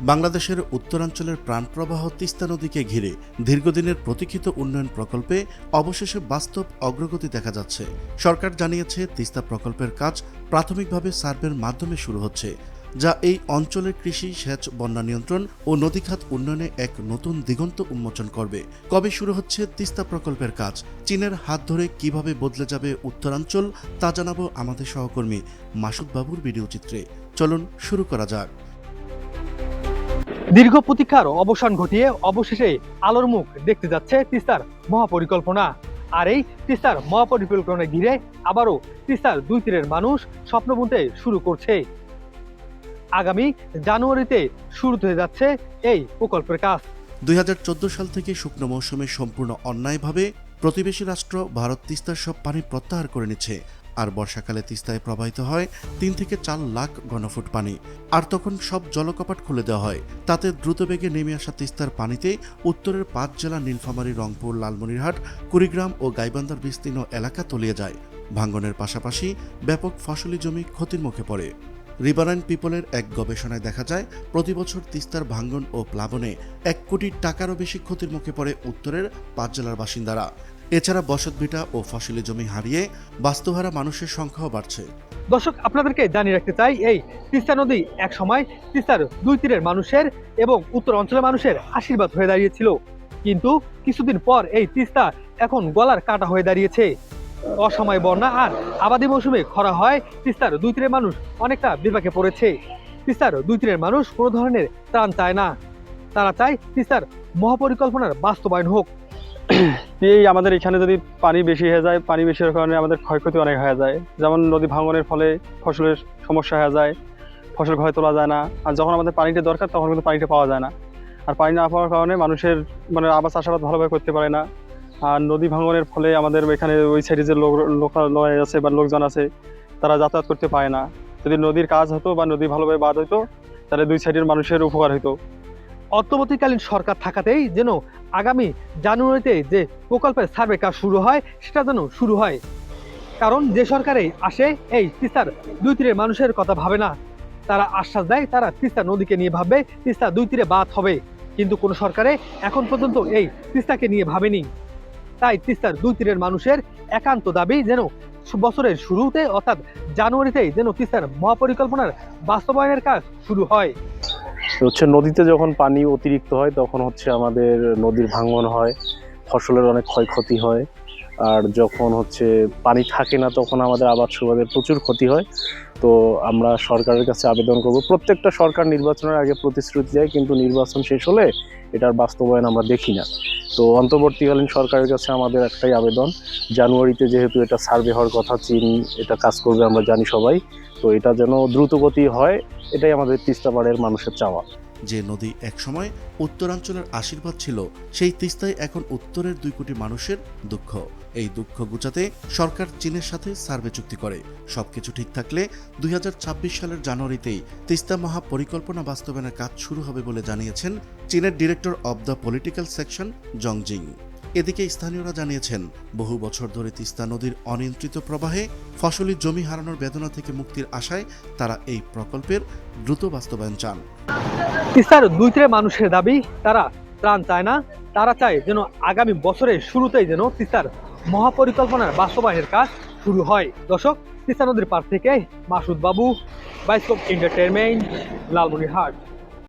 বাংলাদেশের উত্তরাঞ্চলের প্রাণপ্রবাহ তিস্তা নদীকে ঘিরে দীর্ঘদিনের প্রতীক্ষিত উন্নয়ন প্রকল্পে অবশেষে বাস্তব অগ্রগতি দেখা যাচ্ছে। সরকার জানিয়েছে, তিস্তা প্রকল্পের কাজ প্রাথমিকভাবে সার্ভের মাধ্যমে শুরু হচ্ছে, যা এই অঞ্চলের কৃষি, সেচ, বন্যা নিয়ন্ত্রণ ও নদীখাত উন্নয়নে এক নতুন দিগন্ত উন্মোচন করবে। কবে শুরু হচ্ছে তিস্তা প্রকল্পের কাজ? চীনের হাত ধরে কীভাবে বদলে যাবে উত্তরাঞ্চল? তা জানাব আমাদের সহকর্মী মাসুদ বাবুর ভিডিও চিত্রে। চলুন, শুরু করা যাক। দীর্ঘ প্রতীক্ষার অবসান ঘটিয়ে অবশেষে আলোর মুখ দেখতে যাচ্ছে তিস্তার মহাপরিকল্পনা। আর এই তিস্তার মহাপরিকল্পনা ঘিরে আবারও তিস্তার দুই তীরের মানুষ স্বপ্ন বুনতে শুরু করছে। আগামী জানুয়ারিতে শুরু হয়ে যাচ্ছে এই প্রকল্পের কাজ। দুই হাজার চোদ্দ সাল থেকে শুকনো মৌসুমে সম্পূর্ণ অন্যায়ভাবে প্রতিবেশী রাষ্ট্র, ভারত, তিস্তার সব পানি প্রত্যাহার করে নিচ্ছে। আর বর্ষাকালে তিস্তায় প্রবাহিত হয় তিন থেকে চার লাখ ঘনফুট পানি। আর তখন সব জলকপাট খুলে দেওয়া হয়। তাতে দ্রুতবেগে নেমে আসা তিস্তার পানিতে উত্তরের পাঁচ জেলা নীলফামারী, রংপুর, লালমনিরহাট, কুড়িগ্রাম ও গাইবান্ধার বিস্তীর্ণ এলাকা তলিয়ে যায়। ভাঙ্গনের পাশাপাশি ব্যাপক ফসলি জমি ক্ষতির মুখে পড়ে। রিভারাইন পিপলের এক গবেষণায় দেখা যায়, প্রতি বছর তিস্তার ভাঙ্গন ও প্লাবনে এক কোটি টাকারও বেশি ক্ষতির মুখে পড়ে উত্তরের পাঁচ জেলার বাসিন্দারা। এছাড়া বসতভিটা ও ফসলি জমি হারিয়ে বাস্তুহারা মানুষের সংখ্যাও বাড়ছে। দর্শক, আপনাদেরকে জানিয়ে রাখতে চাই, এই তিস্তা নদী এক সময় তিস্তার দুই তীরের মানুষের এবং উত্তর অঞ্চলের মানুষের আশীর্বাদ হয়ে দাঁড়িয়েছিল। কিন্তু কিছুদিন পর এই তিস্তা এখন গলার কাটা হয়ে দাঁড়িয়েছে। অসময় বন্যা আর আবাদি মৌসুমে খরা হয়, তিস্তার দুই তীরের মানুষ অনেকটা বিপাকে পড়েছে। তিস্তার দুই তীরের মানুষ কোনো ধরনের ত্রাণ চায় না। তারা চায় তিস্তার মহাপরিকল্পনার বাস্তবায়ন হোক। এই আমাদের এখানে যদি পানি বেশি হয়ে যায়, পানি বেশি হওয়ার কারণে আমাদের ক্ষয়ক্ষতি অনেক হয়ে যায়। যেমন নদী ভাঙনের ফলে ফসলের সমস্যা হয়ে যায়, ফসল ঘরে তোলা যায় না। আর যখন আমাদের পানিটা দরকার, তখন কিন্তু পানিটা পাওয়া যায় না। আর পানি না পাওয়ার কারণে মানুষের মানে আবাস চাষাবাদ ভালোভাবে করতে পারে না। আর নদী ভাঙনের ফলে আমাদের এখানে ওই সাইডে যে লোক লোকালয় আছে বা লোকজন আছে, তারা যাতায়াত করতে পারে না। যদি নদীর কাজ হতো বা নদী ভালোভাবে বাদ হতো তাহলে দুই সাইডের মানুষের উপকার হতো অন্তর্বর্তীকালীন সরকার থাকাতেই যেন আগামী জানুয়ারিতে যে প্রকল্পের সার্ভে কাজ শুরু হয়, সেটা যেন শুরু হয়। কারণ যে সরকারে আসে, এই তিস্তার দুই তীরের মানুষের কথা ভাবে না। তারা আশ্বাস দেয়, তারা তিস্তা নদীকে নিয়ে ভাববে, তিস্তা দুই তীরে বাদ হবে। কিন্তু কোনো সরকারে এখন পর্যন্ত এই তিস্তাকে নিয়ে ভাবেনি। তাই তিস্তার দুই তীরের মানুষের একান্ত দাবি যেন বছরের শুরুতে অর্থাৎ জানুয়ারিতেই যেন তিস্তার মহাপরিকল্পনার বাস্তবায়নের কাজ শুরু হয়। হচ্ছে নদীতে যখন পানি অতিরিক্ত হয়, তখন হচ্ছে আমাদের নদীর ভাঙন হয়, ফসলের অনেক ক্ষয়ক্ষতি হয়। আর যখন হচ্ছে পানি থাকে না, তখন আমাদের আবাদ সুবাদের প্রচুর ক্ষতি হয়। তো আমরা সরকারের কাছে আবেদন করব। প্রত্যেকটা সরকার নির্বাচনের আগে প্রতিশ্রুতি দেয়, কিন্তু নির্বাচন শেষ হলে এটার বাস্তবায়ন আমরা দেখি না। তো অন্তর্বর্তীকালীন সরকারের কাছে আমাদের একটাই আবেদন, জানুয়ারিতে যেহেতু এটা সার্ভে হওয়ার কথা, চীন এটা কাজ করবে আমরা জানি সবাই। তো এটা যেন দ্রুতগতি হয়, এটাই আমাদের তিস্তাপাড়ের মানুষের চাওয়া। যে নদী একসময় উত্তরাঞ্চলের আশীর্বাদ ছিল, সেই তিস্তায় এখন উত্তরের দুই কোটি মানুষের দুঃখ। এই দুঃখ গুচাতে সরকার চীনের সাথে সার্ভে চুক্তি করে। সবকিছু ঠিক থাকলে দুই সালের জানুয়ারিতেই তিস্তা মহা পরিকল্পনা বাস্তবায়নের কাজ শুরু হবে বলে জানিয়েছেন চীনের director of the political section জংজিং। এদিকে স্থানীয়রা জানিয়েছেন, বহু বছর ধরে তিস্তা নদীর অনিয়ন্ত্রিত প্রবাহে ফসলি জমি হারানোর বেদনা থেকে মুক্তির আশায় তারা এই প্রকল্পের দ্রুত বাস্তবায়ন চান। তিস্তার দুই তীরের মানুষের দাবি, তারা ত্রাণ চায় না, তারা চায় যেন আগামী বছরের শুরুতেই যেন তিস্তার মহাপরিকল্পনার বাস্তবায়নের কাজ শুরু হয়। দর্শক, তিস্তা নদীর পার থেকে মাসুদ বাবু, বাইস্কোপ এন্টারটেনমেন্ট লালমনিরহাট।